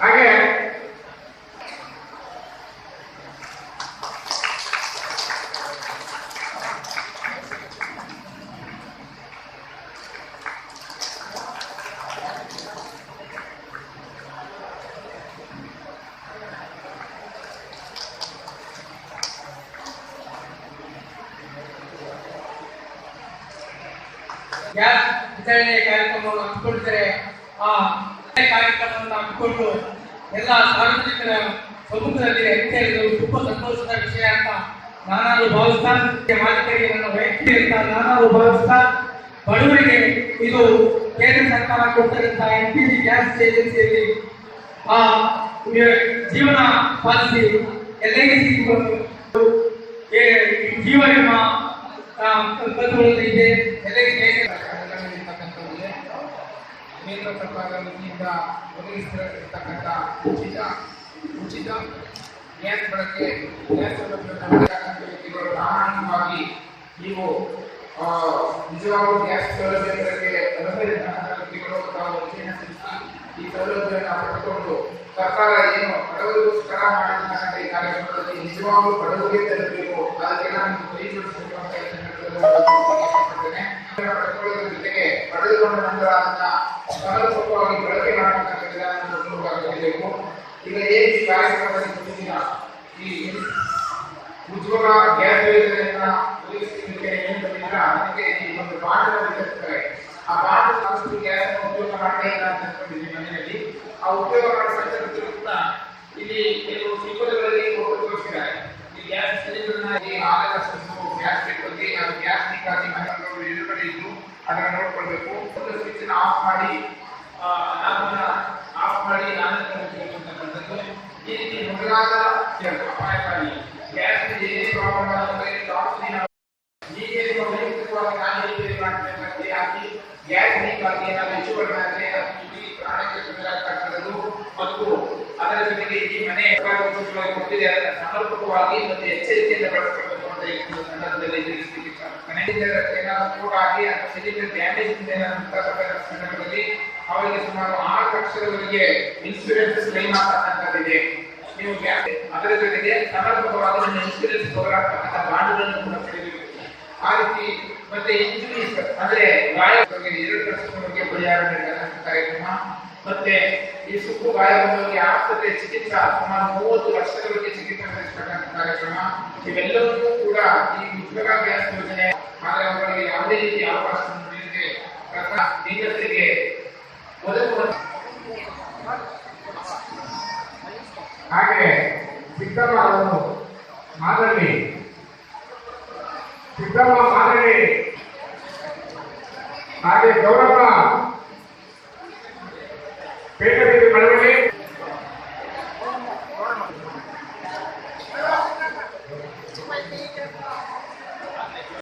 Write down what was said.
ಹಾಗೆ. ಗ್ಯಾಸ್ ವಿತರಣೆ ಕಾರ್ಯಕ್ರಮವನ್ನು ಹಮ್ಮಿಕೊಂಡಿದ್ದಾರೆ ಆ ಕಾರ್ಯಕ್ರಮವನ್ನು ಹಮ್ಮಿಕೊಂಡು ಎಲ್ಲ ಸಾರ್ವಜನಿಕರ ಸಮ್ಮುಖದಲ್ಲಿ ಅಧಿಕಾರಿಗಳು ತುಂಬಾ ಸಂತೋಷದ ವಿಷಯ ಅಂತ ನಾನು ಭಾವಿಸ್ತಾ ಮಾಲೀಕರಿಗೆ ನನ್ನ ವೈಯಕ್ತಿಕ ಅಂತ ನಾನು ಭಾವಿಸ್ತಾ ಬಡವರಿಗೆ ಇದು ಕೇಂದ್ರ ಸರ್ಕಾರ ಕೊಟ್ಟಿರುವಂತಹ ಎಲ್ ಪಿ ಜಿ ಗ್ಯಾಸ್ ಏಜೆನ್ಸಿಯಲ್ಲಿ ಆ ಜೀವನ ಪಾಲಿಸಿ ಎಲ್ ಐ ಸಿ ಜೀವ ವಿಮಾ ಕಂತುಗಳಲ್ಲಿ ಇದೆ. ಎಲ್ ಐ ಸಿ ಇರ್ತಕ್ಕಂಥದ್ದಿದೆ ಕೇಂದ್ರ ಸರ್ಕಾರದ ವತಿಯಿಂದ ಒದಗಿಸಿರತಕ್ಕಂಥ ಉಚಿತ ಉಚಿತ ಗ್ಯಾಸ್ ಬಳಕೆ ಗ್ಯಾಸ್ ಪ್ರಾಮಾಣಿಕವಾಗಿ ನೀವು ಆ, ನಿಜವಾಗ್ಲೂ ಗ್ಯಾಸ್ ಸೌಲಭ್ಯಕ್ಕೆ ವ್ಯಕ್ತಿಗಳು ತಾವು ಈ ಸೌಲಭ್ಯವನ್ನು ಪಡೆದುಕೊಂಡು ಸರ್ಕಾರ ಏನು ಬಡವರಿಗೋಸ್ಕರ ಮಾಡಿರ್ತಕ್ಕಂಥ ಈ ಕಾರ್ಯಕ್ರಮದಲ್ಲಿ ನಿಜವಾಗೂ ಬಡವರಿಗೆ ತಲುಪಬೇಕು ಅದಕ್ಕೆ ನಾನು ಕೈಗೊಳಿಸಬೇಕು ಅಂತ ಹೇಳಿ ಪಡೆದುಕೊಂಡ ನಂತರ ಅದನ್ನ ಸಮರ್ಪಕವಾಗಿ ಬಳಕೆ ಮಾಡತಕ್ಕಂಥ ವಿಧಾನವನ್ನು ಪೂರ್ವಕವಾಗಿರಬೇಕು ಈಗ ಏನು ಕಾರ್ಯಕ್ರಮದಲ್ಲಿ ಈ ಉದ್ಯೋಗ ಗ್ಯಾಸ್ ಯೋಜನೆಯನ್ನ ಒದಗಿಸಲಿಕ್ಕೆ ಏನು ಈ ಒಂದು ಬಾಂಡ್ ಆ ಬಾಂಡ್ ಗ್ಯಾಸ್ ಅನ್ಕೊಂಡಿದ್ದೀನಿ ಮನೆಯಲ್ಲಿ ಆ ಉಪಯೋಗ ಮಾಡೋ ಸಂದರ್ಭದಲ್ಲೂ ಇಲ್ಲಿ ಕೆಲವು ತೋರಿಸಿದ್ದಾರೆ ಈ ಗ್ಯಾಸ್ ಸಿಲಿಂಡರ್ನ ಈ ಸ್ವಲ್ಪ ಗ್ಯಾಸ್ ಬೇಕು ಅದು ಗ್ಯಾಸ್ ಎದುರುಗಡೆ ಇದ್ದು, ಅದನ್ನ ನೋಡ್ಕೊಳ್ಬೇಕು. ಸ್ವಿಚ್ ಆಫ್ ಮಾಡಿ ನಾಮನ್ನ ಆಫ್ ಮಾಡಿ ನಾನು ಅಂತಕ್ಕಂಥದ್ದು ಈ ರೀತಿ ಮೊದಲಾದ ಅಪಾಯಕಾರಿ. ಗ್ಯಾಸ್ ಏನೇ ಪ್ರಾಬ್ಲಮ್ ಆದ್ರೆ ಹೀಗೆ ವೈಯಕ್ತಿಕವಾಗಿ ನಾನು ಹೇಗೆ ಮಾಡಬೇಕಂತೆ ಹಾಕಿ ಗ್ಯಾಸ್ ಲೀಕ್ ಆಗಿ ನಾನು ಹೆಚ್ಚು ಕಡಿಮೆ ಆದರೆ ಪ್ರಾಣಕ್ಕೆ ತೊಂದರೆ ಆಗ್ತಕ್ಕಂಥದ್ದು. ಮತ್ತು ಅದರ ಜೊತೆಗೆ ಈ ಮನೆ ಕೊಟ್ಟಿದೆ, ಅದನ್ನು ಸಮರ್ಪಕವಾಗಿ ಮತ್ತು ಎಚ್ಚರಿಕೆಯಿಂದ ಬಳಸಬೇಕು ಅಂತ ಏನಾದ್ರು ಕೂಡ ಆಗಿ ಅಥವಾ ಸಿಲಿಂಡರ್ ಡ್ಯಾಮೇಜ್ ಉಂಟಾಗತಕ್ಕಂಥ ಸಂದರ್ಭದಲ್ಲಿ ಅವರಿಗೆ ಸುಮಾರು ಆರು ಲಕ್ಷದವರೆಗೆ ಇನ್ಸೂರೆನ್ಸ್ ಕ್ಲೈಮ್ ಆಗ್ತಕ್ಕಂಥದ್ದಿದೆ. ನೀವು ಅದರ ಜೊತೆಗೆ ಸಮರ್ಪಕವಾದ ನಿಮ್ಮ ಇನ್ಸೂರೆನ್ಸ್ ಕವರ್ ಬಾಂಡ್ಗಳನ್ನು ಕೂಡ ಪಡೆಯಬೇಕು ಆ ರೀತಿ ಮತ್ತೆ ಇಂಜುರೀಸ್ ಅಂದ್ರೆ ಗಾಯ ಎರಡು ಲಕ್ಷದವರೆಗೆ ಪರಿಹಾರ ನೀಡತಕ್ಕಂಥ ಕಾರ್ಯಕ್ರಮ. ಮತ್ತೆ ಈ ಸುಕ್ಕು ಗಾಯಗೊಂಡವರಿಗೆ ಆಸ್ಪತ್ರೆ ಚಿಕಿತ್ಸಾ. ಸುಮಾರು ಮೂವತ್ತು ವರ್ಷಗಳಿಗೆ ಚಿಕಿತ್ಸೆ ನಡೆಸತಕ್ಕಂಥ ಕಾರ್ಯಕ್ರಮ. ಇವೆಲ್ಲವನ್ನೂ ಕೂಡ ಈ ಉಜ್ವಲ ಗ್ಯಾಸ್ ಯೋಜನೆ ಅವರಿಗೆ ಯಾವುದೇ ರೀತಿಯ ಅವಕಾಶ ನೀಡಿದೆ ಹಾಗೆ ಸಿದ್ದಮ್ಮ ಮಾದರಿ. ಸಿದ್ದಮ್ಮ ಮಾದರಿ. ಹಾಗೆ ಗೌರವ. সেটা থেকে